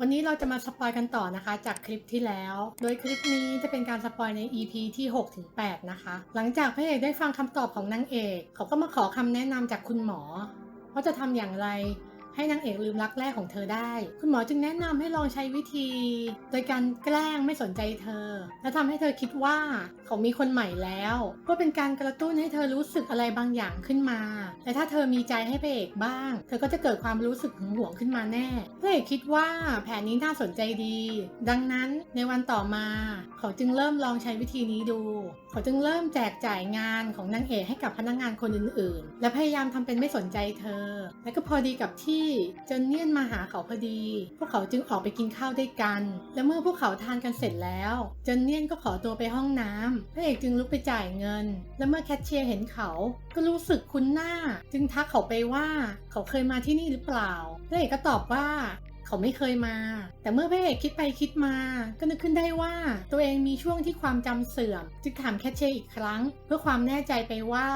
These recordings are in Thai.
วันนี้เราจะมาสปอยกันต่อนะคะ จากคลิปที่แล้ว โดยคลิปนี้จะเป็นการสปอยใน EP ที่6-8นะคะ หลังจากพระเอกได้ฟังคำตอบของนางเอก เขาก็มาขอคำแนะนำจากคุณหมอว่าจะทำอย่างไร ให้นางเอกลืมรักแรกของเธอได้ คุณหมอจึงแนะนำให้ลองใช้วิธี โดยการแกล้งไม่สนใจเธอ และทำให้เธอคิดว่าเขามีคนใหม่แล้วก็เป็นการกระตุ้นให้เธอรู้สึกอะไรบางอย่างขึ้นมา และถ้าเธอมีใจให้พระเอกบ้าง เธอก็จะเกิดความรู้สึกหึงหวงขึ้นมาแน่พระเอกคิดว่าแผนนี้น่าสนใจดี ดังนั้นในวันต่อมา เขาจึงเริ่มลองใช้วิธีนี้ดู เขาจึงเริ่มแจกจ่ายงานของนางเอกให้กับพนักงานคนอื่น ๆ และพยายามทำเป็นไม่สนใจเธอ และก็พอดีกับที่จนเนียนมาหาเขาพอดี พวกเขาจึงออกไปกินข้าวด้วยกัน และเมื่อพวกเขาทานกันเสร็จแล้วจนเนียนก็ขอตัวไปห้องน้ำพระเอกจึงลุกไปจ่ายเงิน และเมื่อแคชเชียร์เห็นเขา ก็รู้สึกคุ้นหน้า จึงทักเขาไปว่าเขาเคยมาที่นี่หรือเปล่าพระเอกก็ตอบว่าเขาไม่เคยมา แต่เมื่อพระเอกคิดไปคิดมา ก็นึกขึ้นได้ว่า ตัวเองมีช่วงที่ความจำเสื่อม จึงถามแคชเชียร์อีกครั้ง เพื่อความแน่ใจไปว่า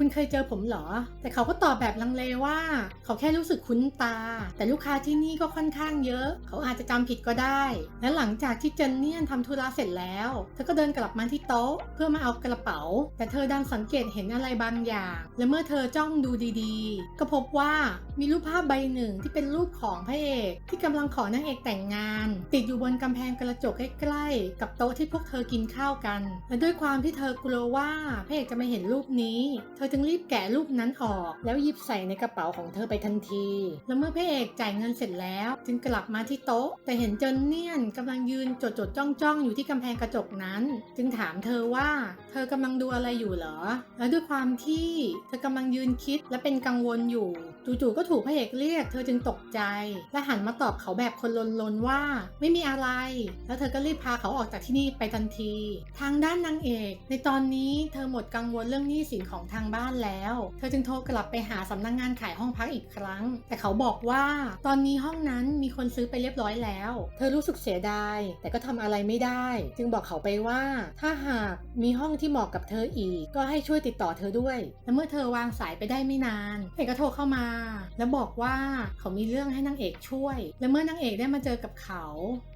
คุณเคยเจอผมเหรอ แต่เขาก็ตอบแบบลังเลว่า เขาแค่รู้สึกคุ้นตา แต่ลูกค้าที่นี่ก็ค่อนข้างเยอะ เขาอาจจะจำผิดก็ได้ และหลังจากที่เจนเนียนทำธุระเสร็จแล้ว เธอก็เดินกลับมาที่โต๊ะ เพื่อมาเอากระเป๋า แต่เธอดันสังเกตเห็นอะไรบางอย่าง และเมื่อเธอจ้องดูดีๆ ก็พบว่ามีรูปภาพใบหนึ่งที่เป็นรูปของพระเอกที่กำลังขอนางเอกแต่งงาน ติดอยู่บนกำแพงกระจกใกล้ๆ กับโต๊ะที่พวกเธอกินข้าวกัน และด้วยความที่เธอกลัวว่าพระเอกจะไม่เห็นรูปนี้ เธอจึงรีบแกะรูปนั้นออก แล้วหยิบใส่ในกระเป๋าของเธอไปทันที แล้วเมื่อพระเอกจ่ายเงินเสร็จแล้ว จึงกลับมาที่โต๊ะ แต่เห็นเจนเนียนกำลังยืนจดจดจ้องจ้องอยู่ที่กำแพงกระจกนั้น จึงถามเธอว่า เธอกำลังดูอะไรอยู่เหรอ และด้วยความที่เธอกำลังยืนคิดและเป็นกังวลอยู่จู่ๆก็ถูกพระเอกเรียก เธอจึงตกใจ และหันมาตอบเขาแบบคนลนๆว่า ไม่มีอะไร แล้วเธอก็รีบพาเขาออกจากที่นี่ไปทันที ทางด้านนางเอก ในตอนนี้เธอหมดกังวลเรื่องหนี้สินของทางบ้านแล้ว เธอจึงโทรกลับไปหาสำนักงงานขายห้องพักอีกครั้ง แต่เขาบอกว่า ตอนนี้ห้องนั้นมีคนซื้อไปเรียบร้อยแล้ว เธอรู้สึกเสียดาย แต่ก็ทำอะไรไม่ได้ จึงบอกเขาไปว่า ถ้าหากมีห้องที่เหมาะกับเธออีก ก็ให้ช่วยติดต่อเธอด้วย และเมื่อเธอวางสายไปได้ไม่นานเอกก็โทรเข้ามาแล้วบอกว่าเขามีเรื่องให้นางเอกช่วย และเมื่อนางเอกได้มาเจอกับเขา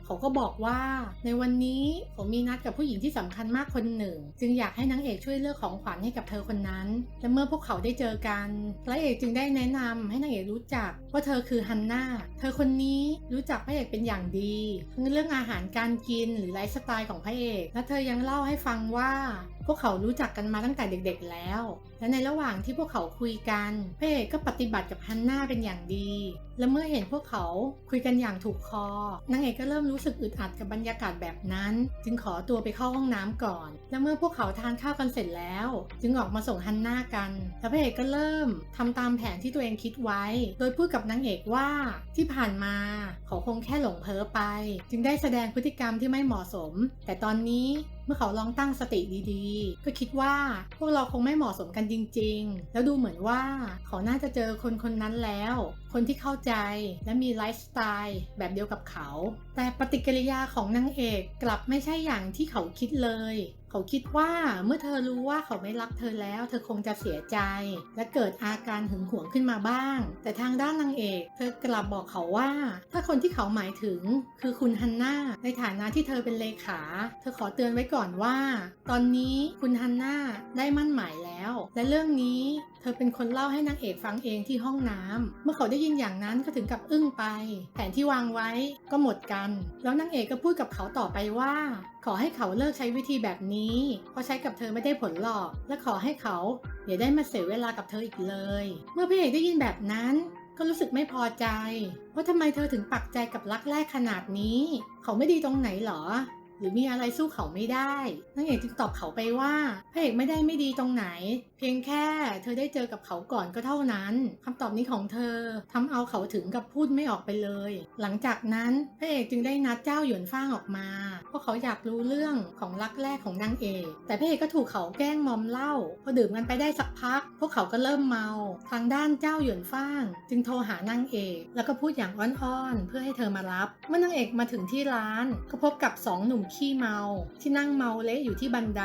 เขาก็บอกว่า ในวันนี้ผมมีนัดกับผู้หญิงที่สำคัญมากคนหนึ่ง จึงอยากให้นางเอกช่วยเลือกของขวัญให้กับเธอคนนั้น และเมื่อพวกเขาได้เจอกันพระเอกจึงได้แนะนำให้นางเอกรู้จักว่าเธอคือฮันนาเธอคนนี้รู้จักพระเอกเป็นอย่างดีทั้งเรื่องอาหารการกินหรือไลฟ์สไตล์ของพระเอก และเธอยังเล่าให้ฟังว่าพวกเขารู้จักกันมาตั้งแต่เด็กๆแล้ว และในระหว่างที่พวกเขาคุยกันพระเอกก็ปฏิบัติกับฮันนาเป็นอย่างดี และเมื่อเห็นพวกเขาคุยกันอย่างถูกคอนางเอกก็เริ่มรู้สึกอึดอัดกับบรรยากาศแบบนั้น จึงขอตัวไปเข้าห้องน้ำก่อน และเมื่อพวกเขาทานข้าวกันเสร็จแล้ว จึงออกมาส่งฮันนากันแล้วพระเอกก็เริ่มทำตามแผนที่ตัวเองคิดไว้ โดยพูดกับนางเอกว่าที่ผ่านมาเขาคงแค่หลงเพ้อไป จึงได้แสดงพฤติกรรมที่ไม่เหมาะสม แต่ตอนนี้ เมื่อเขาลองตั้งสติดีๆ ก็คิดว่าพวกเราคงไม่เหมาะสมกันจริง ๆ แล้วดูเหมือนว่าเขาน่าจะเจอคนคนนั้นแล้ว คนที่เข้าใจและมีไลฟ์สไตล์แบบเดียวกับเขา แต่ปฏิกิริยาของนางเอกกลับไม่ใช่อย่างที่เขาคิดเลย เขาคิดว่าเมื่อเธอรู้ว่าเขาไม่รักเธอแล้ว เธอคงจะเสียใจ และเกิดอา การหึงหวงขึ้นมาบ้าง แต่ทางด้านนางเอกเธอกลับบอกเขาว่า ถ้าคนที่เขาหมายถึงคือคุณฮันน่าในฐานะที่เธอเป็นเลขา เธอขอเตือนไว้ก่อนว่า ตอนนี้คุณฮันน่าได้มั่นหมายแล้ว และเรื่องนี้เธอเป็นคนเล่าให้นางเอกฟังเองที่ห้องน้ำเมื่อเขาได้ยินอย่างนั้นก็ถึงกับอึ้งไป แผนที่วางไว้ก็หมดกัน แล้วนางเอกก็พูดกับเขาต่อไปว่า ขอให้เขาเลิกใช้วิธีแบบนี้ เพราะใช้กับเธอไม่ได้ผลหรอก และขอให้เขาอย่าได้มาเสียเวลากับเธออีกเลย เมื่อพี่เอกได้ยินแบบนั้นก็รู้สึกไม่พอใจว่าทำไมเธอถึงปักใจกับรักแรกขนาดนี้ เขาไม่ดีตรงไหนหรอ หรือมีอะไรสู้เขาไม่ได้นางเอกจึงตอบเขาไปว่าพระเอกไม่ได้ไม่ดีตรงไหน เพียงแค่เธอได้เจอกับเขาก่อนก็เท่านั้นคำตอบนี้ของเธอทำเอาเขาถึงกับพูดไม่ออกไปเลย หลังจากนั้นพระเอกจึงได้นัดเจ้าหยวนฟ้างออกมาเพราะเขาอยากรู้เรื่องของรักแรกของนางเอกแต่พระเอกก็ถูกเขาแกล้งมอมเหล้าพอดื่มกันไปได้สักพัก พวกเขาก็เริ่มเมา ทางด้านเจ้าหยวนฟ้าง จึงโทรหานางเอก แล้วก็พูดอย่างอ้อนๆเพื่อให้เธอมารับ เมื่อนางเอกมาถึงที่ร้านก็พบกับสองหนุ่มขี้เมา ที่นั่งเมาเละอยู่ที่บันได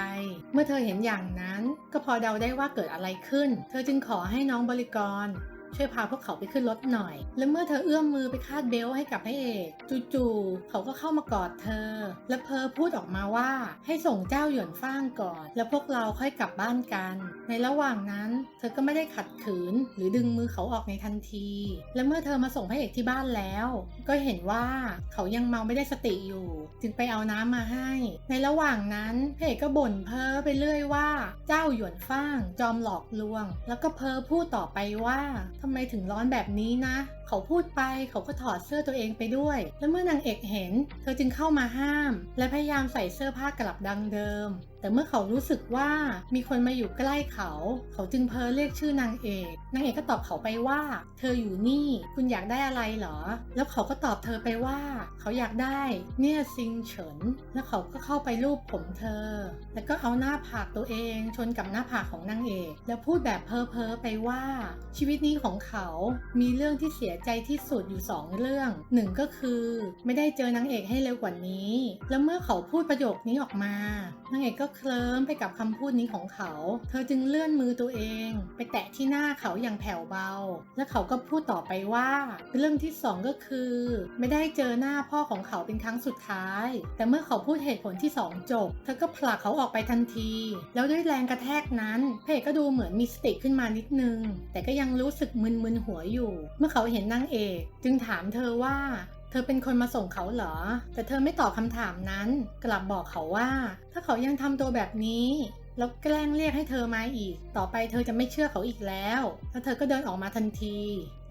เมื่อเธอเห็นอย่างนั้น ก็พอเดาได้ว่าเกิดอะไรขึ้น เธอจึงขอให้น้องบริกร ช่วยพาพวกเขาไปขึ้นรถหน่อย และเมื่อเธอเอื้อมมือไปคาดเบลต์ให้กับพระเอกจู่ๆเขาก็เข้ามากอดเธอ และเพอพูดออกมาว่าให้ส่งเจ้าหยวนฟ้างก่อน แล้วพวกเราค่อยกลับบ้านกัน ในระหว่างนั้น เธอก็ไม่ได้ขัดขืน หรือดึงมือเขาออกในทันที และเมื่อเธอมาส่งพระเอกที่บ้านแล้ว ก็เห็นว่าเขายังเมาไม่ได้สติอยู่ จึงไปเอาน้ำมาให้ ในระหว่างนั้นพระเอกก็บ่นเพ้อไปเรื่อยว่า เจ้าหยวนฟ้าง จอมหลอกลวง แล้วก็เพ้อพูดต่อไปว่าทำไมถึงร้อนแบบนี้นะ เขาพูดไปเขาก็ถอดเสื้อตัวเองไปด้วย และเมื่อนางเอกเห็น เธอจึงเข้ามาห้าม และพยายามใส่เสื้อผ้ากลับดังเดิม แต่เมื่อเขารู้สึกว่ามีคนมาอยู่ใกล้เขา เขาจึงเพ้อเรียกชื่อนางเอก นางเอกก็ตอบเขาไปว่า เธออยู่นี่คุณอยากได้อะไรเหรอ แล้วเขาก็ตอบเธอไปว่า เขาอยากได้ เนี่ยซิงเฉิน แล้วเขาก็เข้าไปรูปผมเธอ แล้วก็เอาหน้าผากตัวเองชนกับหน้าผากของนางเอก แล้วพูดแบบเพ้อเพ้อไปว่า ชีวิตนี้ของเขา มีเรื่องที่เสียใจที่สุดอยู่สองเรื่องหนึ่งก็คือ ไม่ได้เจอนางเอกให้เร็วกว่านี้ แล้วเมื่อเขาพูดประโยคนี้ออกมานางเอกก็เคลิ้มไปกับคำพูดนี้ของเขา เธอจึงเลื่อนมือตัวเอง ไปแตะที่หน้าเขาอย่างแผ่วเบา และเขาก็พูดต่อไปว่า เรื่องที่สองก็คือ ไม่ได้เจอหน้าพ่อของเขาเป็นครั้งสุดท้าย แต่เมื่อเขาพูดเหตุผลที่สองจบ เธอก็ผลักเขาออกไปทันที แล้วด้วยแรงกระแทกนั้นเอกก็ดูเหมือนมีสติขึ้นมานิดนึง แต่ก็ยังรู้สึกมึนๆหัวอยู่ เมื่อเขาเห็นนางเอก จึงถามเธอว่า เธอเป็นคนมาส่งเขาเหรอ แต่เธอไม่ตอบคำถามนั้น กลับบอกเขาว่า ถ้าเขายังทำตัวแบบนี้ แล้วแกล้งเรียกให้เธอมาอีก ต่อไปเธอจะไม่เชื่อเขาอีกแล้ว แล้วเธอก็เดินออกมาทันที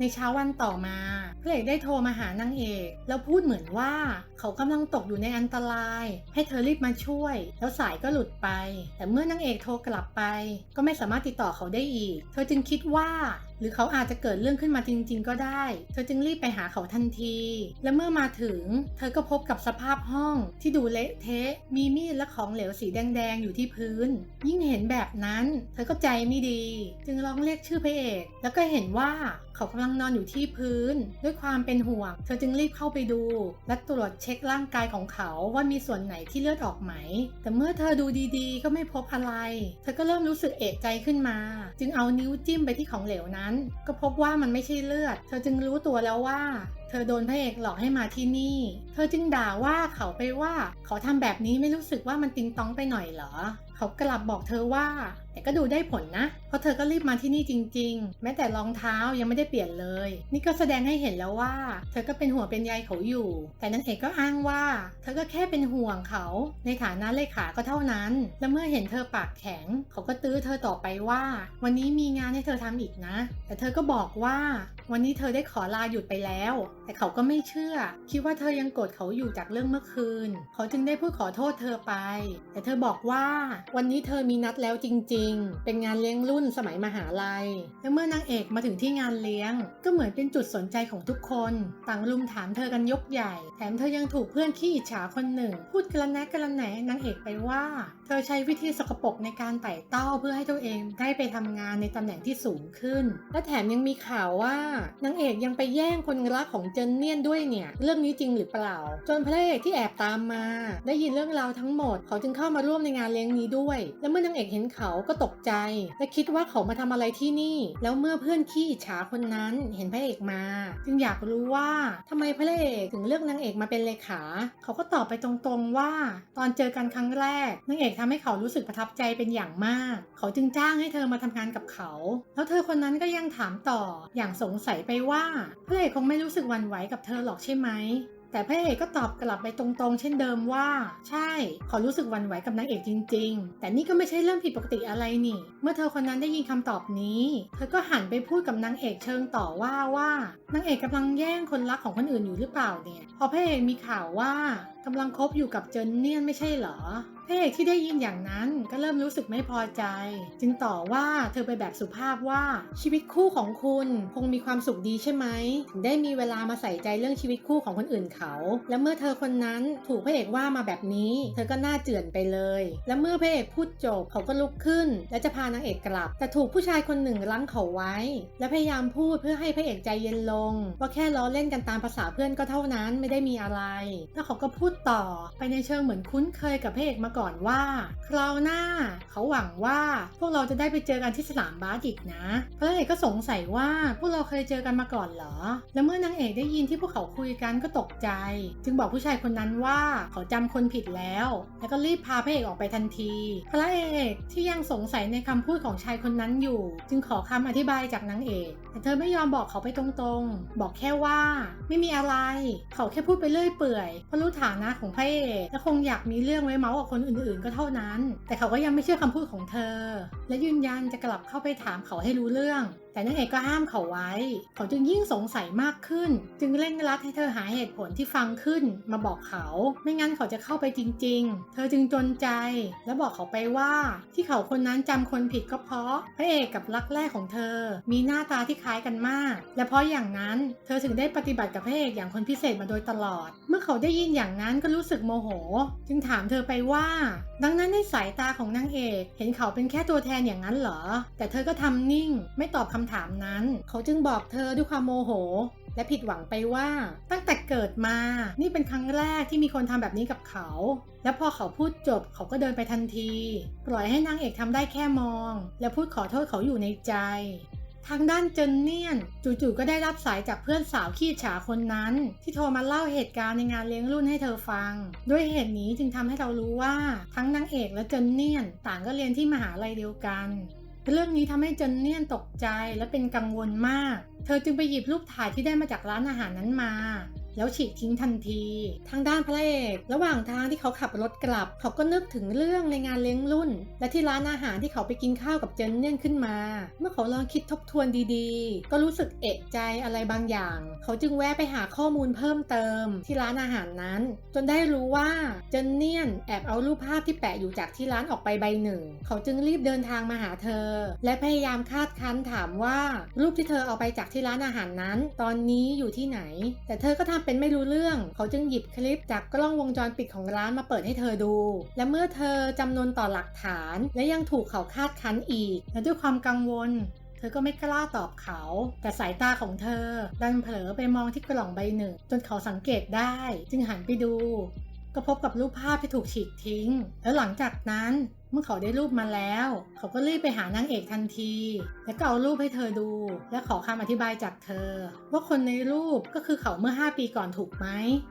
ในเช้าวันต่อมาพระเอกได้โทรมาหานางเอก แล้วพูดเหมือนว่าเขากำลังตกอยู่ในอันตราย ให้เธอรีบมาช่วย แล้วสายก็หลุดไป แต่เมื่อนางเอกโทรกลับไป ก็ไม่สามารถติดต่อเขาได้อีก เธอจึงคิดว่า หรือเขาอาจจะเกิดเรื่องขึ้นมาจริง ๆ ก็ได้ เธอจึงรีบไปหาเขาทันที และเมื่อมาถึง เธอก็พบกับสภาพห้องที่ดูเละเทะ มีมีดและของเหลวสีแดงๆอยู่ที่พื้น ยิ่งเห็นแบบนั้น เธอก็ใจไม่ดี จึงร้องเรียกชื่อพระเอก แล้วก็เห็นว่า เขากำลังนอนอยู่ที่พื้น ด้วยความเป็นห่วง เธอจึงรีบเข้าไปดู และตรวจเช็คร่างกายของเขาว่ามีส่วนไหนที่เลือดออกไหม แต่เมื่อเธอดูดีๆ ก็ไม่พบอะไร เธอก็เริ่มรู้สึกเอะใจขึ้นมา จึงเอานิ้วจิ้มไปที่ของเหลวนั้น ก็พบว่ามันไม่ใช่เลือด เธอจึงรู้ตัวแล้วว่าเธอโดนพระเอกหลอกให้มาที่นี่ เธอจึงด่าว่าเขาไปว่า เขาทำแบบนี้ไม่รู้สึกว่ามันติงตองไปหน่อยเหรอ เขากลับบอกเธอว่า แต่ก็ดูได้ผลนะ เพราะเธอก็รีบมาที่นี่จริง ๆ แม้แต่รองเท้ายังไม่ได้เปลี่ยนเลย นี่ก็แสดงให้เห็นแล้วว่า เธอก็เป็นห่วงเป็นใยเขาอยู่ แต่นางเอกก็อ้างว่า เธอก็แค่เป็นห่วงเขา ในฐานะเลขาก็เท่านั้น และเมื่อเห็นเธอปากแข็ง เขาก็ตื้อเธอต่อไปว่า วันนี้มีงานให้เธอทำอีกนะ แต่เธอก็บอกว่า วันนี้เธอได้ขอลาหยุดไปแล้ว แต่เขาก็ไม่เชื่อ คิดว่าเธอยังโกรธเขาอยู่จากเรื่องเมื่อคืน เขาจึงได้พูดขอโทษเธอไป แต่เธอบอกว่า วันนี้เธอมีนัดแล้วจริงๆเป็นงานเลี้ยงรุ่นสมัยมหาลัย และเมื่อนางเอกมาถึงที่งานเลี้ยง ก็เหมือนเป็นจุดสนใจของทุกคน ต่างลุมถามเธอกันยกใหญ่ แถมเธอยังถูกเพื่อนขี้อิจฉาคนหนึ่ง พูดกระแนะกระแหนนางเอกไปว่า เธอใช้วิธีสกปรกในการไต่เต้าเพื่อให้ตัวเองได้ไปทำงานในตำแหน่งที่สูงขึ้น และแถมยังมีข่าวว่านางเอกยังไปแย่งคนรักของเจนเนียนด้วยเนี่ย เรื่องนี้จริงหรือเปล่า จนพระเอกที่แอบตามมา ได้ยินเรื่องราวทั้งหมด เขาจึงเข้ามาร่วมในงานเลี้ยงนี้ด้วย และเมื่อนางเอกเห็นเขาก็ตกใจ และคิดว่าเขามาทำอะไรที่นี่ แล้วเมื่อเพื่อนขี้อิจฉาคนนั้นเห็นพระเอกมา จึงอยากรู้ว่าทำไมพระเอกถึงเลือกนางเอกมาเป็นเลขา เขาก็ตอบไปตรงๆว่า ตอนเจอกันครั้งแรกนางเอกทำให้เขารู้สึกประทับใจเป็นอย่างมาก เขาจึงจ้างให้เธอมาทำงานกับเขา แล้วเธอคนนั้นก็ยังถามต่ออย่างสงสัยไปว่าพระเอกคงไม่รู้สึกหวั่นไหวกับเธอหรอกใช่ไหม แต่พระเอกก็ตอบกลับไปตรงๆ เช่นเดิมว่า ใช่ขอรู้สึกหวั่นไหวกับนางเอกจริง ๆ แต่นี่ก็ไม่ใช่เรื่องผิดปกติอะไรนี่ เมื่อเธอคนนั้นได้ยินคำตอบนี้ เธอก็หันไปพูดกับนางเอกเชิงต่อว่าว่านางเอกกำลังแย่งคนรักของคนอื่นอยู่หรือเปล่าเนี่ย พอพระเอกมีข่าวว่ากำลังคบอยู่กับเจนเนียนไม่ใช่เหรอ พระเอกที่ได้ยินอย่างนั้นก็เริ่มรู้สึกไม่พอใจ จึงต่อว่าเธอไปแบบสุภาพว่าชีวิตคู่ของคุณคงมีความสุขดีใช่ไหมถึงได้มีเวลามาใส่ใจเรื่องชีวิตคู่ของคนอื่นเขา และเมื่อเธอคนนั้นถูกพระเอกว่ามาแบบนี้ เธอก็น้าเจือนไปเลย และเมื่อพระเอกพูดจบเขาก็ลุกขึ้น และจะพานางเอกกลับ แต่ถูกผู้ชายคนหนึ่งรั้งเขาไว้ และพยายามพูดเพื่อให้พระเอกใจเย็นลง ว่าแค่ล้อเล่นกันตามภาษาเพื่อนก็เท่านั้นไม่ได้มีอะไร แล้วเขาก็พูดต่อไปในเชิงเหมือนคุ้นเคยกับพระเอกมาก่อนว่า คราวหน้าเขาหวังว่าพวกเราจะได้ไปเจอกันที่สนามบาสอีกนะพระเอกก็สงสัยว่าพวกเราเคยเจอกันมาก่อนเหรอ แล้วเมื่อนางเอกได้ยินที่พวกเขาคุยกันก็ตกใจ จึงบอกผู้ชายคนนั้นว่าเขาจำคนผิดแล้ว แล้วก็รีบพาพระเอกออกไปทันที พระเอกที่ยังสงสัยในคำพูดของชายคนนั้นอยู่ จึงขอคำอธิบายจากนางเอกแต่เธอไม่ยอมบอกเขาไปตรงๆ บอกแค่ว่า ไม่มีอะไร เขาแค่พูดไปเรื่อยเปื่อยเพราะรู้ฐานะของพระเอกและคงอยากมีเรื่องไว้เมาส์กับคนอื่นๆ ก็เท่านั้น แต่เขาก็ยังไม่เชื่อคำพูดของเธอ และยืนยันจะกลับเข้าไปถามเขาให้รู้เรื่อง แต่นางเอกก็ห้ามเขาไว้ เขาจึงยิ่งสงสัยมากขึ้น จึงเร่งรัดให้เธอหาเหตุผลที่ฟังขึ้น มาบอกเขา ไม่งั้นเขาจะเข้าไปจริง ๆ เธอจึงจนใจ และบอกเขาไปว่า ที่เขาคนนั้นจำคนผิดก็เพราะพระเอกกับรักแรกของเธอ มีหน้าตาที่คล้ายกันมาก และเพราะอย่างนั้นเธอถึงได้ปฏิบัติกับพระเอกอย่างคนพิเศษมาโดยตลอด เมื่อเขาได้ยินอย่างนั้นก็รู้สึกโมโห จึงถามเธอไปว่า ดังนั้นในสายตาของนางเอก เห็นเขาเป็นแค่ตัวแทนอย่างนั้นเหรอ แต่เธอก็ทำนิ่ง ไม่ตอบคำถามนั้น เขาจึงบอกเธอด้วยความโมโห และผิดหวังไปว่าตั้งแต่เกิดมา นี่เป็นครั้งแรกที่มีคนทำแบบนี้กับเขา และพอเขาพูดจบเขาก็เดินไปทันที ปล่อยให้นางเอกทำได้แค่มอง และพูดขอโทษเขาอยู่ในใจทางด้านเจนเนียน จู่ๆก็ได้รับสายจากเพื่อนสาวขี้ฉาคนนั้น ที่โทรมาเล่าเหตุการณ์ในงานเลี้ยงรุ่นให้เธอฟัง ด้วยเหตุนี้จึงทำให้เรารู้ว่า ทั้งนางเอกและเจนเนียน ต่างก็เรียนที่มหาลัยเดียวกัน เรื่องนี้ทำให้เจนเนียนตกใจและเป็นกังวลมาก เธอจึงไปหยิบรูปถ่ายที่ได้มาจากร้านอาหารนั้นมา แล้วฉีกทิ้งทันที ทางด้านพระเอกระหว่างทางที่เขาขับรถกลับ เขาก็นึกถึงเรื่องในงานเลี้ยงรุ่น และที่ร้านอาหารที่เขาไปกินข้าวกับเจนเนียนขึ้นมา เมื่อเขาลองคิดทบทวนดีๆ ก็รู้สึกเอะใจอะไรบางอย่าง เขาจึงแวะไปหาข้อมูลเพิ่มเติมที่ร้านอาหารนั้น จนได้รู้ว่าเจนเนียนแอบเอารูปภาพที่แปะอยู่จากที่ร้านออกไปใบหนึ่ง เขาจึงรีบเดินทางมาหาเธอ และพยายามคาดคั้นถามว่า รูปที่เธอเอาไปจากที่ร้านอาหารนั้น ตอนนี้อยู่ที่ไหน แต่เธอก็ทำเป็นไม่รู้เรื่อง เขาจึงหยิบคลิปจากกล้องวงจรปิดของร้านมาเปิดให้เธอดู และเมื่อเธอจำนวนต่อหลักฐาน และยังถูกเขาคาดคั้นอีก และด้วยความกังวลเธอก็ไม่กล้าตอบเขา แต่สายตาของเธอ ดันเผลอไปมองที่กล่องใบหนึ่ง จนเขาสังเกตได้ จึงหันไปดู ก็พบกับรูปภาพที่ถูกฉีกทิ้ง แล้วหลังจากนั้น มื่อเขาได้รูปมาแล้ว เขาก็รีบไปหานางเอกทันที แล้วก็เอารูปให้เธอดู และขอคำอธิบายจากเธอ ว่าคนในรูปก็คือเขาเมื่อ 5 ปีก่อนถูกไหม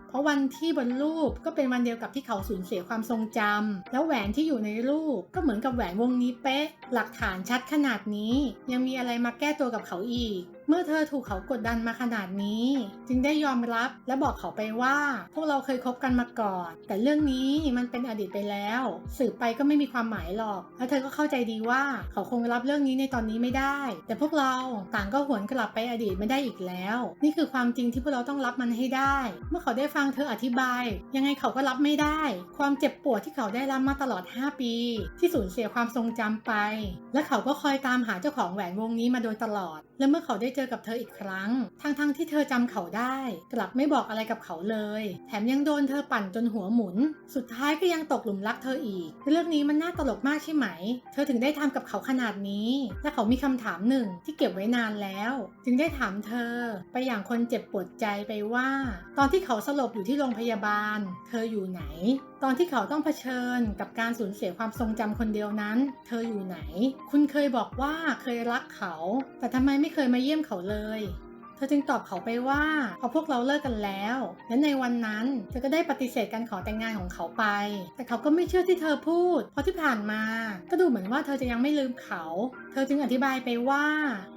เพราะวันที่บนรูปก็เป็นวันเดียวกับที่เขาสูญเสียความทรงจำแล้วแหวนที่อยู่ในรูปก็เหมือนกับแหวนวงนี้เป๊ะ หลักฐานชัดขนาดนี้ ยังมีอะไรมาแก้ตัวกับเขาอีกเมื่อเธอถูกเขากดดันมาขนาดนี้ จึงได้ยอมรับและบอกเขาไปว่า พวกเราเคยคบกันมาก่อน แต่เรื่องนี้มันเป็นอดีตไปแล้ว สืบไปก็ไม่มีความหมายหรอกและเธอก็เข้าใจดีว่าเขาคงรับเรื่องนี้ในตอนนี้ไม่ได้ แต่พวกเราต่างก็หวนกลับไปอดีตไม่ได้อีกแล้ว นี่คือความจริงที่พวกเราต้องรับมันให้ได้ เมื่อเขาได้ฟังเธออธิบาย ยังไงเขาก็รับไม่ได้ ความเจ็บปวดที่เขาได้รับมาตลอด 5 ปี ที่สูญเสียความทรงจำไป และเขาก็คอยตามหาเจ้าของแหวนวงนี้มาโดยตลอด และเมื่อเขาได้เจอกับเธออีกครั้ง ทั้งๆทที่เธอจำเขาได้ กลับไม่บอกอะไรกับเขาเลย แถมยังโดนเธอปั่นจนหัวหมุน สุดท้ายก็ยังตกหลุมรักเธออีก เรื่องนี้มันน่าตลกมากใช่ไหม เธอถึงได้ทำกับเขาขนาดนี้ และเขามีคำถามหนึ่งที่เก็บไว้นานแล้ว จึงได้ถามเธอ ไปอย่างคนเจ็บปวดใจไปว่า ตอนที่เขาสลบอยู่ที่โรงพยาบาล เธออยู่ไหน ตอนที่เขาต้องเผชิญกับการสูญเสียความทรงจำคนเดียวนั้น เธออยู่ไหน คุณเคยบอกว่าเคยรักเขา แต่ทำไมไม่เคยมาเยี่ยมเขาเลย เธอจึงตอบเขาไปว่าพราะพวกเราเลิกกันแล้วและในวันนั้นเธอก็ได้ปฏิเสธการขอแต่งงานของเขาไป แต่เขาก็ไม่เชื่อที่เธอพูด เพราะที่ผ่านมา ก็ดูเหมือนว่าเธอจะยังไม่ลืมเขา เธอจึงอธิบายไปว่า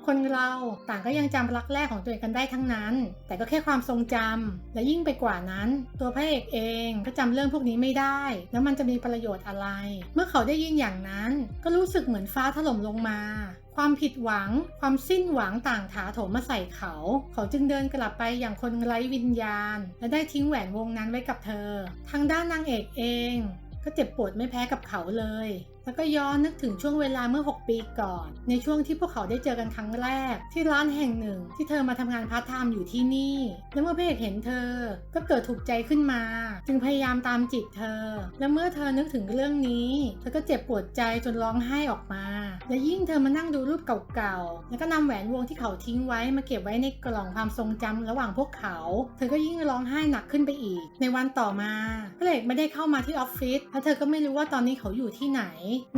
คนเราต่างก็ยังจำรักแรกของตัวเองกันได้ทั้งนั้น แต่ก็แค่ความทรงจำและยิ่งไปกว่านั้น ตัวพระเอกเองก็จำเรื่องพวกนี้ไม่ได้ แล้วมันจะมีประโยชน์อะไร เมื่อเขาได้ยินอย่างนั้น ก็รู้สึกเหมือนฟ้าถล่มลงมา ความผิดหวัง ความสิ้นหวังต่างถาโถมมาใส่เขา เขาจึงเดินกลับไปอย่างคนไร้วิญญาณ และได้ทิ้งแหวนวงนั้นไว้กับเธอ ทางด้านนางเอกเอง ก็เจ็บปวดไม่แพ้กับเขาเลย แล้วก็ย้อนนึกถึงช่วงเวลาเมื่อ 6 ปีก่อน ในช่วงที่พวกเขาได้เจอกันครั้งแรก ที่ร้านแห่งหนึ่งที่เธอมาทำงานพาร์ทไทม์อยู่ที่นี่ แล้วเมื่อพระเอกเห็นเธอ ก็เกิดถูกใจขึ้นมา จึงพยายามตามจีบเธอ และเมื่อเธอนึกถึงเรื่องนี้ เธอก็เจ็บปวดใจจนร้องไห้ออกมา และยิ่งเธอมานั่งดูรูปเก่าๆ แล้วก็นำแหวนวงที่เขาทิ้งไว้มาเก็บไว้ในกล่องความทรงจำระหว่างพวกเขา เธอก็ยิ่งร้องไห้หนักขึ้นไปอีก ในวันต่อมาพระเอกไม่ได้เข้ามาที่ออฟฟิศ และเธอก็ไม่รู้ว่าตอนนี้เขาอยู่ที่ไหน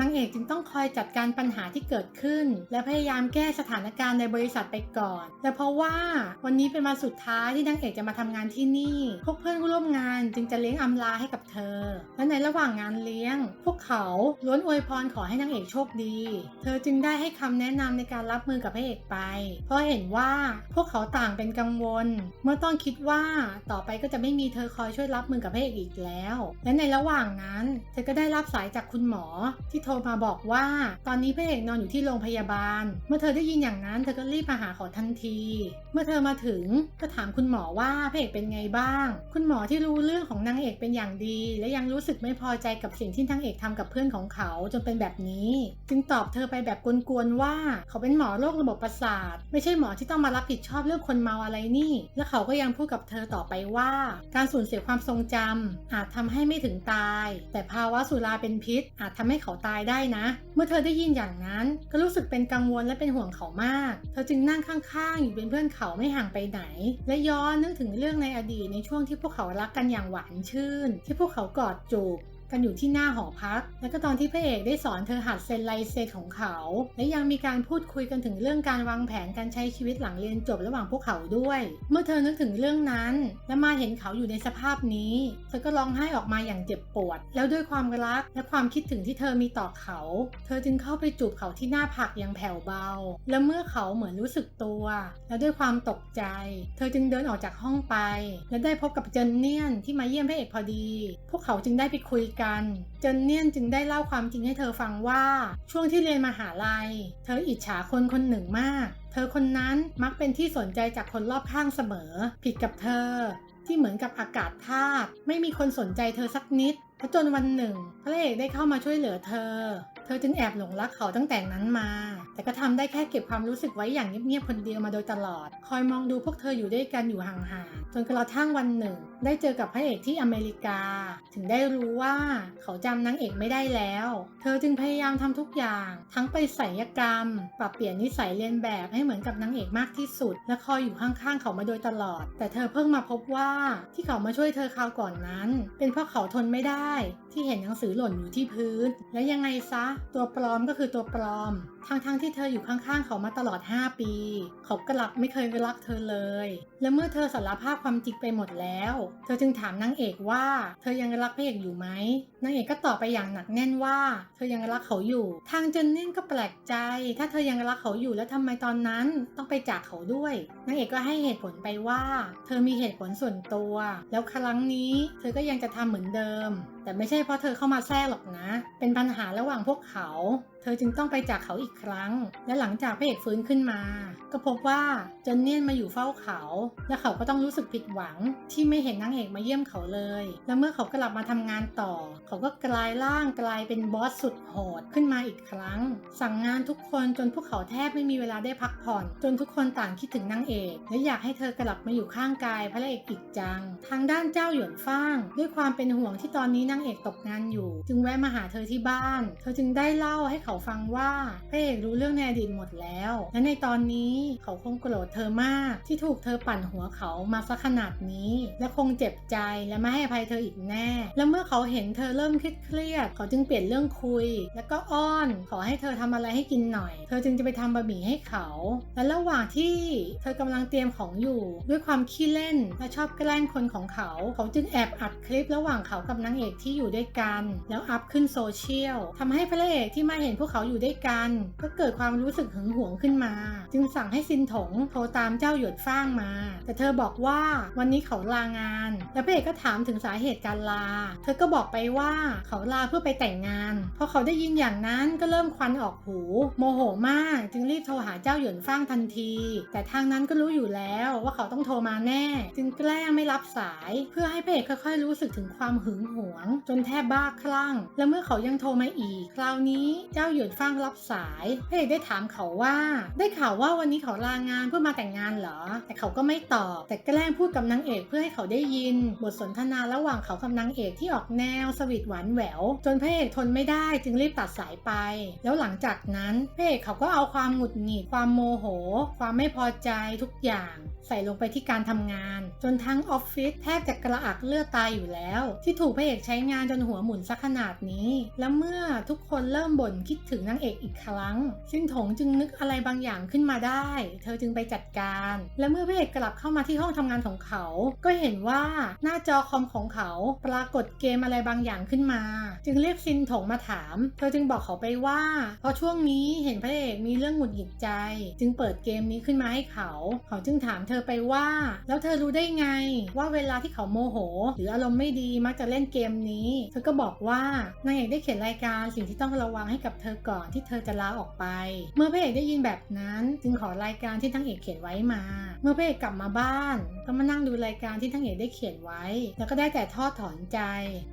นางเอกจึงต้องคอยจัดการปัญหาที่เกิดขึ้น และพยายามแก้สถานการณ์ในบริษัทไปก่อน และเพราะว่าวันนี้เป็นวันสุดท้ายที่นางเอกจะมาทำงานที่นี่ พวกเพื่อนร่วมงานจึงจะเลี้ยงอำลาให้กับเธอ และในระหว่างงานเลี้ยง พวกเขาล้วนอวยพรขอให้นางเอกโชคดี เธอจึงได้ให้คำแนะนำในการรับมือกับพระเอกไป เพราะเห็นว่าพวกเขาต่างเป็นกังวล เมื่อต้องคิดว่าต่อไปก็จะไม่มีเธอคอยช่วยรับมือกับพระเอกอีกแล้ว และในระหว่างนั้นเธอก็ได้รับสายจากคุณหมอที่โทรมาบอกว่า ตอนนี้พระเอกนอนอยู่ที่โรงพยาบาล เมื่อเธอได้ยินอย่างนั้นเธอก็รีบมาหาขาทันที เมื่อเธอมาถึงก็ถามคุณหมอว่าพระเอกเป็นไงบ้าง คุณหมอที่รู้เรื่องของนางเอกเป็นอย่างดี และยังรู้สึกไม่พอใจกับสิ่งที่นางเอกทำกับเพื่อนของเขาจนเป็นแบบนี้ จึงตอบเธอไปแบบกวนๆว่า เขาเป็นหมอโรคระบบประสาท ไม่ใช่หมอที่ต้องมารับผิดชอบเรื่องคนเมาอะไรนี่ และเขาก็ยังพูดกับเธอต่อไปว่า การสูญเสียความทรงจำอาจทำให้ไม่ถึงตาย แต่ภาวะสุราเป็นพิษ อาจทำให้เขาตายได้นะ เมื่อเธอได้ยินอย่างนั้น ก็รู้สึกเป็นกังวลและเป็นห่วงเขามาก เธอจึงนั่งข้างๆ อยู่เป็นเพื่อนเขาไม่ห่างไปไหน และย้อนนึกถึงเรื่องในอดีตในช่วงที่พวกเขารักกันอย่างหวานชื่น ที่พวกเขากอดจูบ กันอยู่ที่หน้าหอพัก และก็ตอนที่พระเอกได้สอนเธอหัดเซ็นลายเซ็นของเขา และยังมีการพูดคุยกันถึงเรื่องการวางแผนการใช้ชีวิตหลังเรียนจบระหว่างพวกเขาด้วย เมื่อเธอนึกถึงเรื่องนั้น และมาเห็นเขาอยู่ในสภาพนี้ เธอก็ร้องไห้ออกมาอย่างเจ็บปวด แล้วด้วยความรักและความคิดถึงที่เธอมีต่อเขา เธอจึงเข้าไปจูบเขาที่หน้าผากอย่างแผ่วเบา และเมื่อเขาเหมือนรู้สึกตัว และด้วยความตกใจ เธอจึงเดินออกจากห้องไป และได้พบกับเจนเนียนที่มาเยี่ยมพระเอกพอดี พวกเขาจึงได้ไปคุยกัน เจนเนียนจึงได้เล่าความจริงให้เธอฟังว่า ช่วงที่เรียนมหาลัย เธออิจฉาคนคนหนึ่งมาก เธอคนนั้นมักเป็นที่สนใจจากคนรอบข้างเสมอ ผิดกับเธอ ที่เหมือนกับอากาศธาตุไม่มีคนสนใจเธอสักนิดและจนวันหนึ่ง พระเอกได้เข้ามาช่วยเหลือเธอเธอจึงแอบหลงรักเขาตั้งแต่นั้นมา แต่ก็ทำได้แค่เก็บความรู้สึกไว้อย่างเงียบๆคนเดียวมาโดยตลอด คอยมองดูพวกเธออยู่ด้วยกันอยู่ห่างๆ จนกระทั่งวันหนึ่ง ได้เจอกับพระเอกที่อเมริกา ถึงได้รู้ว่าเขาจำนางเอกไม่ได้แล้ว เธอจึงพยายามทำทุกอย่าง ทั้งไปศัลยกรรม ปรับเปลี่ยนนิสัยเลียนแบบให้เหมือนกับนางเอกมากที่สุด และคอยอยู่ข้างๆเขามาโดยตลอด แต่เธอเพิ่งมาพบว่าที่เขามาช่วยเธอคราวก่อนนั้น เป็นเพราะเขาทนไม่ได้ที่เห็นหนังสือหล่นอยู่ที่พื้น และยังไงซะ ตัวปลอมก็คือตัวปลอม ทั้งๆทที่เธออยู่ข้างๆเขามาตลอด 5 ปี เขากลับไม่เคยรักเธอเลย และเมื่อเธอสารภาพความจริงไปหมดแล้ว เธอจึงถามนางเอกว่า เธอยังรักพระเอกอยู่ไหม นางเอกก็ตอบไปอย่างหนักแน่นว่า เธอยังรักเขาอยู่ ทางเจนนี่ก็แปลกใจ ถ้าเธอยังรักเขาอยู่แล้วทำไมตอนนั้นต้องไปจากเขาด้วยนางเอกก็ให้เหตุผลไปว่า เธอมีเหตุผลส่วนตัว แล้วครั้งนี้เธอก็ยังจะทำเหมือนเดิม แต่ไม่ใช่เพราะเธอเข้ามาแทรกหรอกนะ เป็นปัญหาระหว่างพวกเขา เธอจึงต้องไปจากเขาอีกครั้ง และหลังจากพระเอกฟื้นขึ้นมา ก็พบว่าเจนเนียนมาอยู่เฝ้าเขา และเขาก็ต้องรู้สึกผิดหวัง ที่ไม่เห็นนางเอกมาเยี่ยมเขาเลย และเมื่อเขากลับมาทำงานต่อ เขาก็กลายร่างกลายเป็นบอสสุดโหดขึ้นมาอีกครั้ง สั่งงานทุกคนจนพวกเขาแทบไม่มีเวลาได้พักผ่อน จนทุกคนต่างคิดถึงนางเอก และอยากให้เธอกลับมาอยู่ข้างกายพระเอกอีกจัง ทางด้านเจ้าหยวนฟ้าง ด้วยความเป็นห่วงที่ตอนนี้นางเอกตกงานอยู่ จึงแวะมาหาเธอที่บ้าน เธอจึงได้เล่าให้เขาขาฟังว่าพระเอกรู้เรื่องในอดีตหมดแล้ว และในตอนนี้เขาคงโกรธเธอมาก ที่ถูกเธอปั่นหัวเขามาซะขนาดนี้ และคงเจ็บใจและไม่ให้อภัยเธออีกแน่ และเมื่อเขาเห็นเธอเริ่มเครียดเขาจึงเปลี่ยนเรื่องคุย แล้วก็อ้อนขอให้เธอทำอะไรให้กินหน่อย เธอจึงจะไปทำบะหมี่ให้เขา และระหว่างที่เธอกำลังเตรียมของอยู่ ด้วยความขี้เล่นและชอบแกล้งคนของเขา เขาจึงแอบอัดคลิประหว่างเขากับนางเอกที่อยู่ด้วยกัน แล้วอัพขึ้นโซเชียลทำให้พระเอกที่มาเห็นพวกเขาอยู่ด้วยกัน ก็เกิดความรู้สึกหึงหวงขึ้นมา จึงสั่งให้ซินถงโทรตามเจ้าหยดฟ้างมา แต่เธอบอกว่าวันนี้เขาลางาน แล้วพระเอกก็ถามถึงสาเหตุการลา เธอก็บอกไปว่าเขาลาเพื่อไปแต่งงานพอเขาได้ยินอย่างนั้นก็เริ่มควันออกหู โมโหมาก จึงรีบโทรหาเจ้าหยวนฟ้างทันที แต่ทางนั้นก็รู้อยู่แล้วว่าเขาต้องโทรมาแน่ จึงแกล้งไม่รับสาย เพื่อให้พระเอกค่อยๆรู้สึกถึงความหึงหวง จนแทบบ้าคลั่ง และเมื่อเขายังโทรมาอีก คราวาวนี้เจ้าหยวนฟังรับสายพระเอกได้ถามเขาว่า ได้ข่าวว่าวันนี้เขาลางานเพื่อมาแต่งงานเหรอ แต่เขาก็ไม่ตอบ แต่แกล้งพูดกับนางเอกเพื่อให้เขาได้ยิน บทสนทนาระหว่างเขากับนางเอกที่ออกแนวสวีทหวานแหวว จนพระเอกทนไม่ได้จึงรีบตัดสายไป แล้วหลังจากนั้นพระเอกเขาก็เอาความหงุดหงิดความโมโห ความไม่พอใจทุกอย่างใส่ลงไปที่การทำงาน จนทั้งออฟฟิศแทบจะกระอักเลือดตายอยู่แล้ว ที่ถูกพระเอกใช้งานจนหัวหมุนสักขนาดนี้ และเมื่อทุกคนเริ่มบ่นคิดถึงนางเอกอีกครั้งซึ่งถงจึงนึกอะไรบางอย่างขึ้นมาได้ เธอจึงไปจัดการ และเมื่อพระเอกกลับเข้ามาที่ห้องทำงานของเขา ก็เห็นว่าหน้าจอคอมของเขาปรากฏเกมอะไรบางอย่างขึ้นมา จึงเรียกซินถงมาถาม เธอจึงบอกเขาไปว่า เพราะช่วงนี้เห็นพระเอกมีเรื่องหงุดหงิดใจ จึงเปิดเกมนี้ขึ้นมาให้เขา เขาจึงถามเธอไปว่า แล้วเธอรู้ได้ไง ว่าเวลาที่เขาโมโห หรืออารมณ์ไม่ดีมักจะเล่นเกมนี้ เธอก็บอกว่านางเอกได้เขียนรายการสิ่งที่ต้องระวังให้กับเธอก่อนที่เธอจะลาออกไป เมื่อพระเอกได้ยินแบบนั้นจึงขอรายการที่นางเอกเขียนไว้มา เมื่อพระเอกกลับมาบ้าน ก็มานั่งดูรายการที่นางเอกได้เขียนไว้ แล้วก็ได้แต่ทอดถอนใจ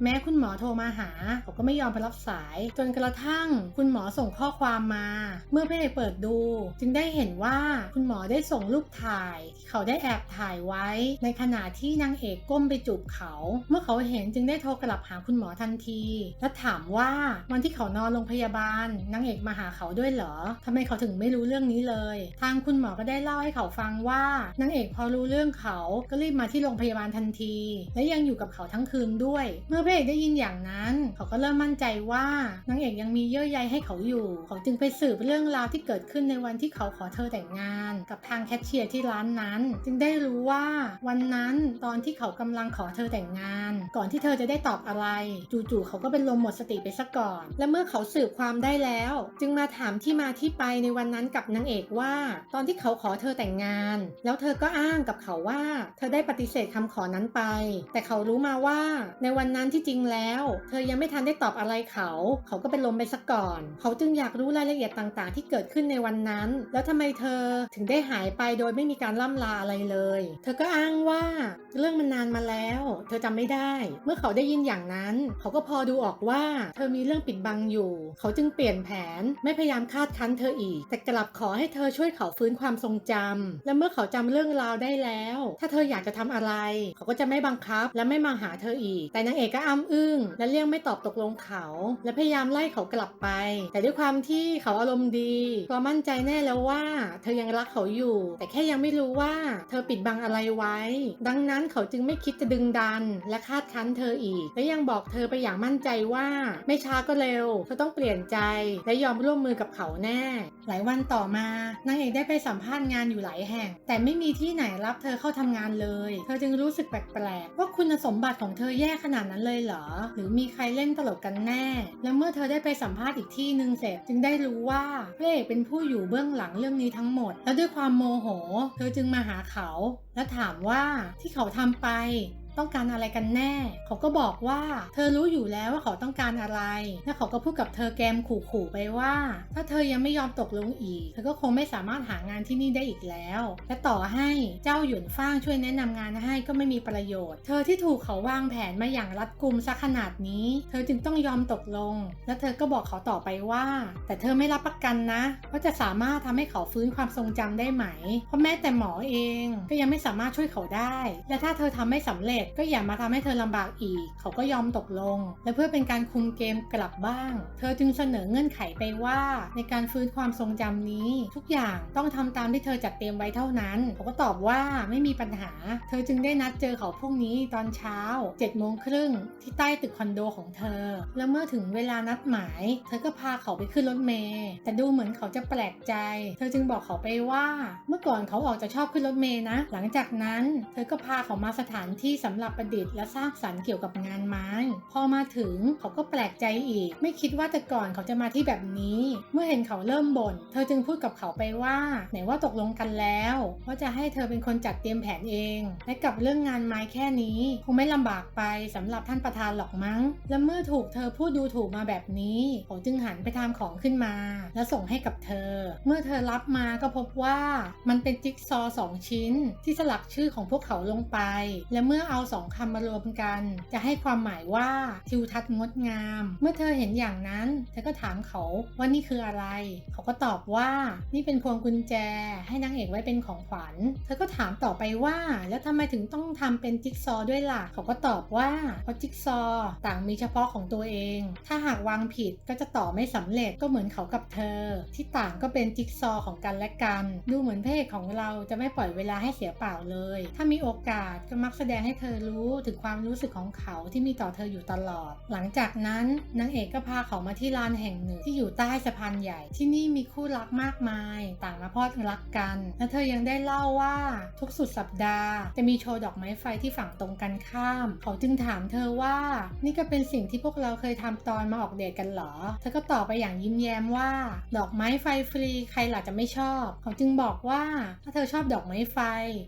แม้คุณหมอโทรมาหาเขาก็ไม่ยอมไปรับสาย จนกระทั่งคุณหมอส่งข้อความมา เมื่อพระเอกเปิดดู จึงได้เห็นว่าคุณหมอได้ส่งรูปถ่ายที่เขาได้แอบถ่ายไว้ ในขณะที่นางเอกก้มไปจูบเขา เมื่อเขาเห็นจึงได้โทรกลับหาคุณหมอทันที และถามว่าวันที่เขานอนโรงพยาบาลนางเอกมาหาเขาด้วยเหรอทำไมเขาถึงไม่รู้เรื่องนี้เลย ทางคุณหมอก็ได้เล่าให้เขาฟังว่านางเอกพอรู้เรื่องเขาก็รีบมาที่โรงพยาบาลทันที และยังอยู่กับเขาทั้งคืนด้วย เมื่อพระเอกได้ยินอย่างนั้น เขาก็เริ่มมั่นใจว่านางเอกยังมีเยื่อใยให้เขาอยู่ เขาจึงไปสืบเรื่องราวที่เกิดขึ้นในวันที่เขาขอเธอแต่งงาน กับทางแคชเชียร์ที่ร้านนั้น จึงได้รู้ว่าวันนั้นตอนที่เขากำลังขอเธอแต่งงาน ก่อนที่เธอจะได้ตอบอะไร จู่ๆเขาก็เป็นลมหมดสติไปซะก่อน และเมื่อเขาสืบความได้ได้แล้ว จึงมาถามที่มาที่ไปในวันนั้นกับนางเอกว่า ตอนที่เขาขอเธอแต่งงาน แล้วเธอก็อ้างกับเขาว่า เธอได้ปฏิเสธคำขอนั้นไป แต่เขารู้มาว่า ในวันนั้นที่จริงแล้ว เธอยังไม่ทันได้ตอบอะไรเขา เขาก็เป็นลมไปซะก่อน เขาจึงอยากรู้รายละเอียดต่างๆ ที่เกิดขึ้นในวันนั้น แล้วทำไมเธอถึงได้หายไปโดยไม่มีการล่ำลาอะไรเลย เธอก็อ้างว่าเรื่องมันนานมาแล้ว เธอจำไม่ได้ เมื่อเขาได้ยินอย่างนั้น เขาก็พอดูออกว่า เธอมีเรื่องปิดบังอยู่ เขาจึงเปลี่ยนแผน ไม่พยายามคาดคั้นเธออีก แต่กลับขอให้เธอช่วยเขาฟื้นความทรงจำและเมื่อเขาจำเรื่องราวได้แล้ว ถ้าเธออยากจะทำอะไร เขาก็จะไม่บังคับและไม่มาหาเธออีก แต่นางเอกก็อ้ำอึ้งและเลี่ยงไม่ตอบตกลงเขา และพยายามไล่เขากลับไป แต่ด้วยความที่เขาอารมณ์ดีเพราะมั่นใจแน่แล้วว่า เธอยังรักเขาอยู่ แต่แค่ยังไม่รู้ว่า เธอปิดบังอะไรไว้ ดังนั้นเขาจึงไม่คิดจะดึงดัน และคาดคั้นเธออีก และยังบอกเธอไปอย่างมั่นใจว่า ไม่ช้าก็เร็วเธอต้องเปลี่ยนใจและยอมร่วมมือกับเขาแน่ หลายวันต่อมานางเอกได้ไปสัมภาษณ์งานอยู่หลายแห่ง แต่ไม่มีที่ไหนรับเธอเข้าทำงานเลย เธอจึงรู้สึกแปลกๆว่าคุณสมบัติของเธอแย่ขนาดนั้นเลยเหรอ หรือมีใครเล่นตลกกันแน่ แล้วเมื่อเธอได้ไปสัมภาษณ์อีกที่หนึ่งเสร็จจึงได้รู้ว่าพระเอกเป็นผู้อยู่เบื้องหลังเรื่องนี้ทั้งหมด และด้วยความโมโห เธอจึงมาหาเขา และถามว่าที่เขาทำไป ต้องการอะไรกันแน่ เขาก็บอกว่า เธอรู้อยู่แล้วว่าเขาต้องการอะไร และเขาก็พูดกับเธอแกมขู่ๆไปว่า ถ้าเธอยังไม่ยอมตกลงอีก เธอก็คงไม่สามารถหางานที่นี่ได้อีกแล้ว และต่อให้เจ้าหยวนฟ้างช่วยแนะนำงานให้ก็ไม่มีประโยชน์ เธอที่ถูกเขาวางแผนมาอย่างรัดกุมซะขนาดนี้ เธอจึงต้องยอมตกลง และเธอก็บอกเขาต่อไปว่า แต่เธอไม่รับประกันนะว่าจะสามารถทำให้เขาฟื้นความทรงจำได้ไหม เพราะแม้แต่หมอเองก็ยังไม่สามารถช่วยเขาได้ และถ้าเธอทำไม่สำเร็จก็อย่ามาทำให้เธอลำบากอีก เขาก็ยอมตกลง และเพื่อเป็นการคุมเกมกลับบ้าง เธอจึงเสนอเงื่อนไขไปว่า ในการฟื้นความทรงจำนี้ ทุกอย่างต้องทำตามที่เธอจัดเตรียมไว้เท่านั้น เขาก็ตอบว่าไม่มีปัญหา เธอจึงได้นัดเจอเขาพรุ่งนี้ตอนเช้า7จ็ดโมงครึ่งที่ใต้ตึกคอนโดของเธอ และเมื่อถึงเวลานัดหมาย เธอก็พาเขาไปขึ้นรถเมล์แต่ดูเหมือนเขาจะแปลกใจ เธอจึงบอกเขาไปว่า เมื่อก่อนเขาออกจะชอบขึ้นรถเมล์นะ หลังจากนั้น เธอก็พาเขามาสถานที่สำหรับประดิษฐ์และสร้างสรรค์เกี่ยวกับงานไม้ พอมาถึงเขาก็แปลกใจอีก ไม่คิดว่าแต่ก่อนเขาจะมาที่แบบนี้ เมื่อเห็นเขาเริ่มบ่น เธอจึงพูดกับเขาไปว่าไหนว่าตกลงกันแล้ว ว่าจะให้เธอเป็นคนจัดเตรียมแผนเอง และกับเรื่องงานไม้แค่นี้คงไม่ลำบากไปสำหรับท่านประธานหรอกมั้ง และเมื่อถูกเธอพูดดูถูกมาแบบนี้เขาจึงหันไปทำของขึ้นมา แล้วส่งให้กับเธอ เมื่อเธอรับมาก็พบว่ามันเป็นจิ๊กซอว์สองชิ้น ที่สลักชื่อของพวกเขาลงไป และเมื่อเอาเอาสองคำมารวมกัน จะให้ความหมายว่าทิวทัศน์งดงาม เมื่อเธอเห็นอย่างนั้นเธอก็ถามเขาว่านี่คืออะไร เขาก็ตอบว่านี่เป็นพวงกุญแจ ให้นางเอกไว้เป็นของขวัญ เธอก็ถามต่อไปว่า แล้วทำไมถึงต้องทำเป็นจิ๊กซอวด้วยล่ะ เขาก็ตอบว่าเพราะจิ๊กซอว์ต่างมีเฉพาะของตัวเอง ถ้าหากวางผิดก็จะต่อไม่สำเร็จก็เหมือนเขากับเธอ ที่ต่างก็เป็นจิ๊กซอของกันและกัน ดูเหมือนเอกของเราจะไม่ปล่อยเวลาให้เสียเปล่าเลย ถ้ามีโอกาสก็มักแสดงให้เธอรู้ถึงความรู้สึกของเขาที่มีต่อเธออยู่ตลอด หลังจากนั้นนางเอกก็พาเขามาที่ลานแห่งหนึ่งที่อยู่ใต้สะพานใหญ่ ที่นี่มีคู่รักมากมาย ต่างมาพอดรักกัน และเธอยังได้เล่าว่าทุกสุดสัปดาห์ จะมีโชว์ดอกไม้ไฟที่ฝั่งตรงกันข้าม เขาจึงถามเธอว่า นี่ก็เป็นสิ่งที่พวกเราเคยทำตอนมาออกเดทกันเหรอ เธอก็ตอบไปอย่างยิ้มแย้มว่า ดอกไม้ไฟฟรีใครหล่ะจะไม่ชอบ เขาจึงบอกว่าถ้าเธอชอบดอกไม้ไฟ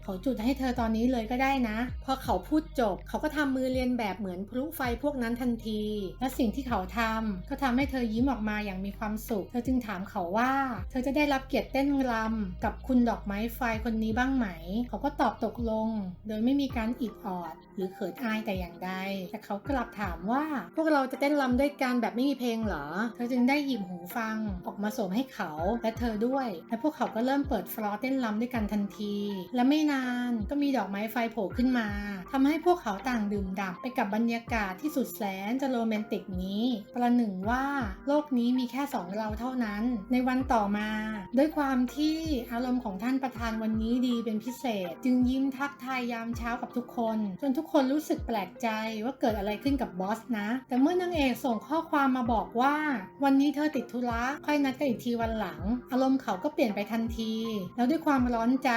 เขาจุดให้เธอตอนนี้เลยก็ได้นะพอเขาพูดจบ เขาก็ทำมือเรียนแบบเหมือนพลุไฟพวกนั้นทันที และสิ่งที่เขาทำก็ทำให้เธอยิ้มออกมาอย่างมีความสุข เธอจึงถามเขาว่า เธอจะได้รับเกียรติเต้นรำกับคุณดอกไม้ไฟคนนี้บ้างไหม เขาก็ตอบตกลง โดยไม่มีการอิดออด หรือเขินอายแต่อย่างใด แต่เขากลับถามว่า พวกเราจะเต้นรำด้วยกันแบบไม่มีเพลงเหรอ เธอจึงได้หยิบหูฟังออกมาสวมให้เขาและเธอด้วย และพวกเขาก็เริ่มเปิดฟลอร์เต้นรำด้วยกันทันที และไม่นานก็มีดอกไม้ไฟโผล่ขึ้นมาทำให้พวกเขาต่างดื่มด่ำไปกับบรรยากาศที่สุดแสนจะโรแมนติกนี้ ประหนึ่งว่าโลกนี้มีแค่สองเราเท่านั้น ในวันต่อมา ด้วยความที่อารมณ์ของท่านประธานวันนี้ดีเป็นพิเศษ จึงยิ้มทักทายยามเช้ากับทุกคน จนทุกคนรู้สึกแปลกใจว่าเกิดอะไรขึ้นกับบอสนะ แต่เมื่อนางเอกส่งข้อความมาบอกว่า วันนี้เธอติดธุระค่อยนัดกันอีกทีวันหลัง อารมณ์เขาก็เปลี่ยนไปทันที แล้วด้วยความร้อนใจ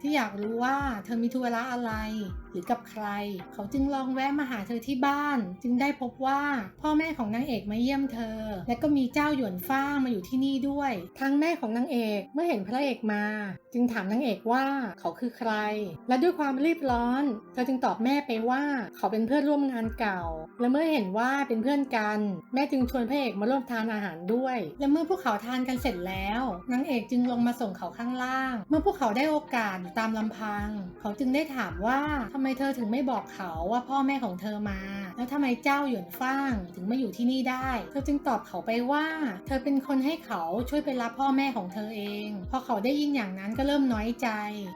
ที่อยากรู้ว่าเธอมีธุระอะไร รือกับใคร เขาจึงลองแวะมาหาเธอที่บ้าน จึงได้พบว่าพ่อแม่ของนางเอกมาเยี่ยมเธอ และก็มีเจ้าหยวนฟ้างมาอยู่ที่นี่ด้วยทั้งแม่ของนางเอกเมื่อเห็นพระเอกมา จึงถามนางเอกว่าเขาคือใคร และด้วยความรีบร้อน เธอจึงตอบแม่ไปว่าเขาเป็นเพื่อนร่วมงานเก่า และเมื่อเห็นว่าเป็นเพื่อนกัน แม่จึงชวนพระเอกมาร่วมทานอาหารด้วย และเมื่อพวกเขาทานกันเสร็จแล้วนางเอกจึงลงมาส่งเขาข้างล่าง เมื่อพวกเขาได้โอกาสอยู่ตามลำพัง เขาจึงได้ถามว่าทำไมไมเธอถึงไม่บอกเขาว่าพ่อแม่ของเธอมา แล้วทำไมเจ้าหยวนฟ้างถึงมาอยู่ที่นี่ได้ เธอจึงตอบเขาไปว่า เธอเป็นคนให้เขาช่วยไปรับพ่อแม่ของเธอเอง พอเขาได้ยินอย่างนั้นก็เริ่มน้อยใจ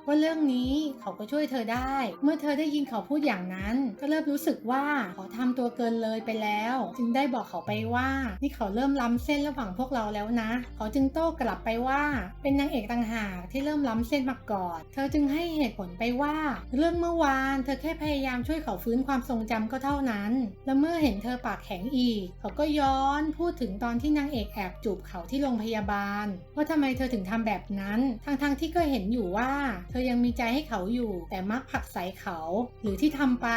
ว่าเรื่องนี้เขาก็ช่วยเธอได้ เมื่อเธอได้ยินเขาพูดอย่างนั้น ก็เริ่มรู้สึกว่าเขาทำตัวเกินเลยไปแล้ว จึงได้บอกเขาไปว่า นี่เขาเริ่มล้ำเส้นระหว่างพวกเราแล้วนะ เขาจึงโต้กลับไปว่า เป็นนางเอกต่างหากที่เริ่มล้ำเส้นมาก่อน เธอจึงให้เหตุผลไปว่า เรื่องเมื่อวานเธอแค่พยายามช่วยเขาฟื้นความทรงจำก็เท่านั้น แล้วเมื่อเห็นเธอปากแข็งอีก เขาก็ย้อนพูดถึงตอนที่นางเอกแอบจูบเขาที่โรงพยาบาล ว่าทำไมเธอถึงทำแบบนั้น ทั้งๆที่ก็เห็นอยู่ว่า เธอยังมีใจให้เขาอยู่ แต่มักผลักใส่เขา หรือที่ทำไป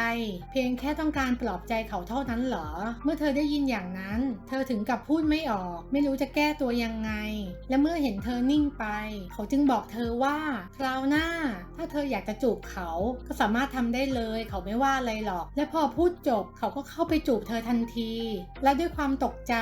เพียงแค่ต้องการปลอบใจเขาเท่านั้นเหรอ เมื่อเธอได้ยินอย่างนั้น เธอถึงกับพูดไม่ออก ไม่รู้จะแก้ตัวยังไง และเมื่อเห็นเธอนิ่งไป เขาจึงบอกเธอว่าคราวหน้า ถ้าเธออยากจะจูบเขาก็สามารถทำได้เลย เขาไม่ว่าอะไรหรอก และพอพูดจบเขาก็เข้าไปจูบเธอทันที และด้วยความตกใจ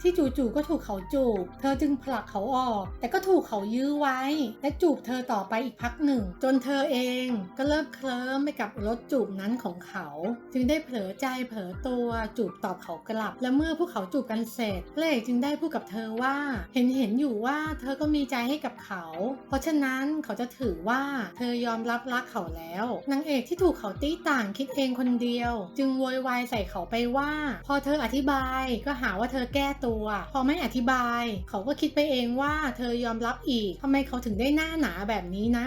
ที่จู่ๆก็ถูกเขาจูบ เธอจึงผลักเขาออก แต่ก็ถูกเขายื้อไว้ และจูบเธอต่อไปอีกพักหนึ่ง จนเธอเองก็เริ่มเคลิ้มไปกับรสจูบนั้นของเขา จึงได้เผลอใจเผลอตัวจูบตอบเขากลับ และเมื่อพวกเขาจูบกันเสร็จพระเอกจึงได้พูดกับเธอว่า เห็นเห็นอยู่ว่าเธอก็มีใจให้กับเขา เพราะฉะนั้นเขาจะถือว่าเธอยอมรับรักเขาแล้วนางเอกที่ถูกเขาตีต่างคิดเองคนเดียว จึงโวยวายใส่เขาไปว่า พอเธออธิบายก็หาว่าเธอแก้ตัว พอไม่อธิบาย เขาก็คิดไปเองว่าเธอยอมรับอีกทำไมเขาถึงได้หน้าหนาแบบนี้นะ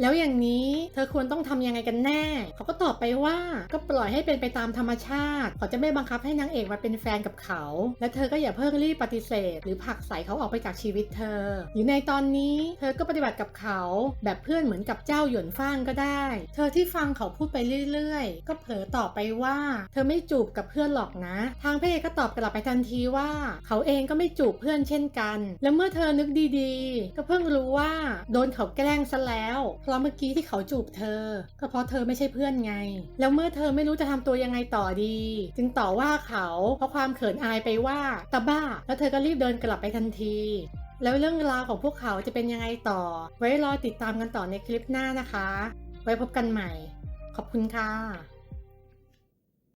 แล้วอย่างนี้เธอควรต้องทำยังไงกันแน่ เขาก็ตอบไปว่าก็ปล่อยให้เป็นไปตามธรรมชาติ เขาจะไม่บังคับให้นางเอกมาเป็นแฟนกับเขา และเธอก็อย่าเพิ่งรีบปฏิเสธ หรือผลักใส่เขาออกไปจากชีวิตเธอ หรือในตอนนี้เธอก็ปฏิบัติกับเขาแบบเพื่อนเหมือนกับเจ้าหยวนฟ้างก็ได้ เธอที่ฟังเขาพูดไปเรื่อยๆ ก็เผลอตอบไปว่า เธอไม่จูบกับเพื่อนหรอกนะ ทางพระเอกก็ตอบกลับไปทันทีว่า เขาเองก็ไม่จูบเพื่อนเช่นกัน และเมื่อเธอนึกดีๆ ก็เพิ่งรู้ว่าโดนเขาแกล้งซะแล้วเพราะเมื่อกี้ที่เขาจูบเธอ ก็เพราะเธอไม่ใช่เพื่อนไง แล้วเมื่อเธอไม่รู้จะทำตัวยังไงต่อดี จึงต่อว่าเขาเพราะความเขินอายไปว่าตาบ้า แล้วเธอก็รีบเดินกลับไปทันทีแล้วเรื่องราวของพวกเขาจะเป็นยังไงต่อ ไว้รอติดตามกันต่อในคลิปหน้านะคะ ไว้พบกันใหม่ ขอบคุณค่ะ